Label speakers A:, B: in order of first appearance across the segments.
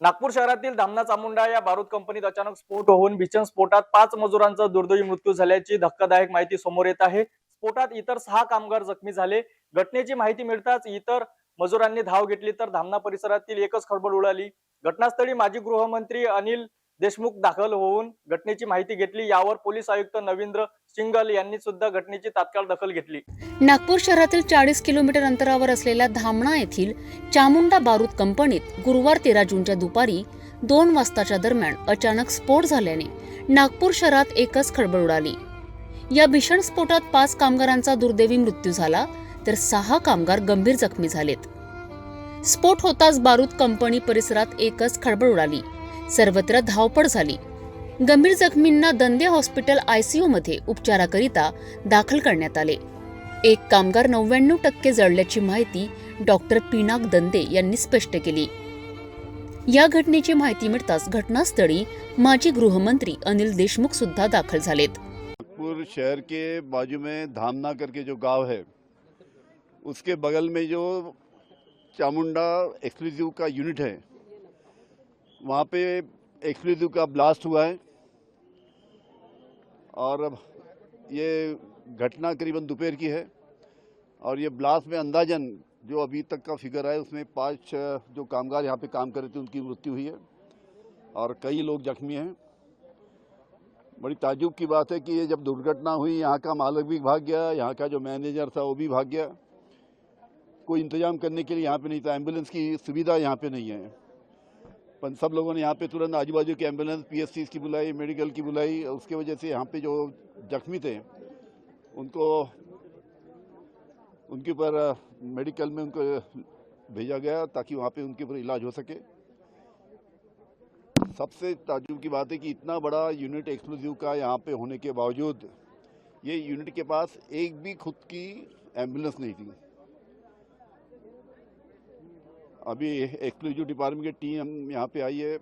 A: नागपूर शहरातील धामना चामुंडा या बारूद कंपनीत अचानक स्फोट होऊन भीषण स्फोटात पाच मजुरांचा दुर्दैवी मृत्यू झाल्याची धक्कादायक माहिती समोर येत आहे. स्फोटात इतर सहा कामगार जखमी झाले. घटनेची माहिती मिळताच इतर मजुरांनी धाव घेतली तर धामणा परिसरातील एकच खळबळ उडाली. घटनास्थळी माजी गृहमंत्री अनिल देशमुख दाखल होऊन घटनेची माहिती घेतली. यावर पोलीस आयुक्त नवींद्र सिंगल यांनी सुद्धा घटनेची तात्काळ दखल घेतली.
B: नागपूर शहरातील चाळीस किलोमीटर अंतरावर असलेल्या धामणा येथील चामुंडा बारूद कंपनीत गुरुवार तेरा जूनच्या दुपारी दोन वाजताच्या दरम्यान अचानक स्फोट झाल्याने नागपूर शहरात एकच खळबळ उडाली. या भीषण स्फोटात पाच कामगारांचा दुर्दैवी मृत्यू झाला तर सहा कामगार गंभीर जखमी झालेत. स्फोट होताच बारूद कंपनी परिसरात एकच खळबळ उडाली. सर्वत्र धावपळ झाली. गंभीर जखमींना दंदे हॉस्पिटल आयसीयू मध्ये उपचाराकरिता दाखल करण्यात आले. एक कामगार नव्याण्णव टक्के जळल्याची माहिती डॉक्टर पिनाक दंदे यांनी स्पष्ट केली. या घटनेची माहिती मिळताच घटनास्थळी माजी गृहमंत्री अनिल देशमुख सुद्धा दाखल झालेत.
C: नागपुर शहर के बाजू में धामना करके जो गांव है उसके बगल में जो चामुंडा एक्सक्लूसिव का यूनिट है वहाँ पे एक्सक्लूसिव का ब्लास्ट हुआ है। और अब ये घटना करीबन दोपहर की है और ये ब्लास्ट में अंदाजन जो अभी तक का फिगर है उसमें पाँच जो कामगार यहाँ पे काम कर रहे थे, उनकी मृत्यु हुई है और कई लोग जख्मी हैं। बड़ी ताजुब की बात है कि ये जब दुर्घटना हुई, यहाँ का मालिक भी भाग गया, यहाँ का जो मैनेजर था, वो भी भाग गया। कोई इंतज़ाम करने के लिए यहाँ पे नहीं था एंबुलेंस की सुविधा यहाँ पे नहीं है। पर सब लोगों ने यहाँ पे तुरंत आजू बाजू की एंबुलेंस पी की बुलाई, मेडिकल की बुलाई, उसके वजह से यहाँ पे जो जख्मी थे, उनको, उनके ऊपर मेडिकल में उनको भेजा गया ताकि वहाँ पे उनके ऊपर इलाज हो सके। सबसे ताजुब की बात है कि इतना बड़ा यूनिट एक्सक्लूसिव का यहाँ पे होने के बावजूद, ये यूनिट के पास एक भी खुद की एंबुलेंस नहीं थी। अभी एक्सक्लूसिव डिपार्टमेंट की टीम यहाँ पे आई है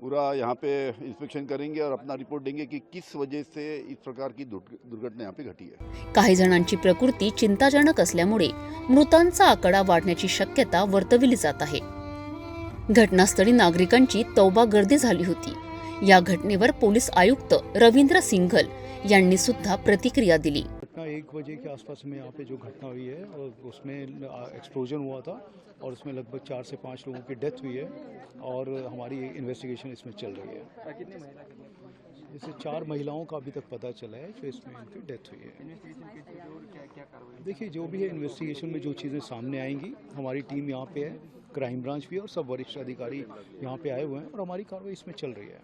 C: पूरा यहाँ पे इंस्पेक्शन करेंगे और अपना रिपोर्ट देंगे कि किस वजह से इस प्रकार की दुर्घ- दुर्घटना यहाँ पे घटी है।
B: काही जणांची प्रकृती चिंताजनक असल्यामुळे मृतांचा आकडा वाढण्याची शक्यता वर्तविली जात आहे. घटनास्थळी नागरिकांची तौबा गर्दी झाली होती. या घटनेवर पोलीस आयुक्त रवींद्र सिंघल यांनी सुद्धा प्रतिक्रिया दिली.
D: एक बजे के आसपास में यहाँ पे जो घटना हुई है और उसमें एक्सप्लोजन हुआ था और उसमें लगभग चार से पाँच लोगों की डेथ हुई है और हमारी इन्वेस्टिगेशन इसमें चल रही है। जैसे चार महिलाओं का अभी तक पता चला है जो इसमें इनकी डेथ हुई है। देखिए, जो भी है इन्वेस्टिगेशन में जो चीज़ें सामने आएँगी, हमारी टीम यहाँ पे है क्राइम ब्रांच भी और सब वरिष्ठ अधिकारी यहाँ पे आए हुए हैं और हमारी कार्रवाई इसमें चल रही है।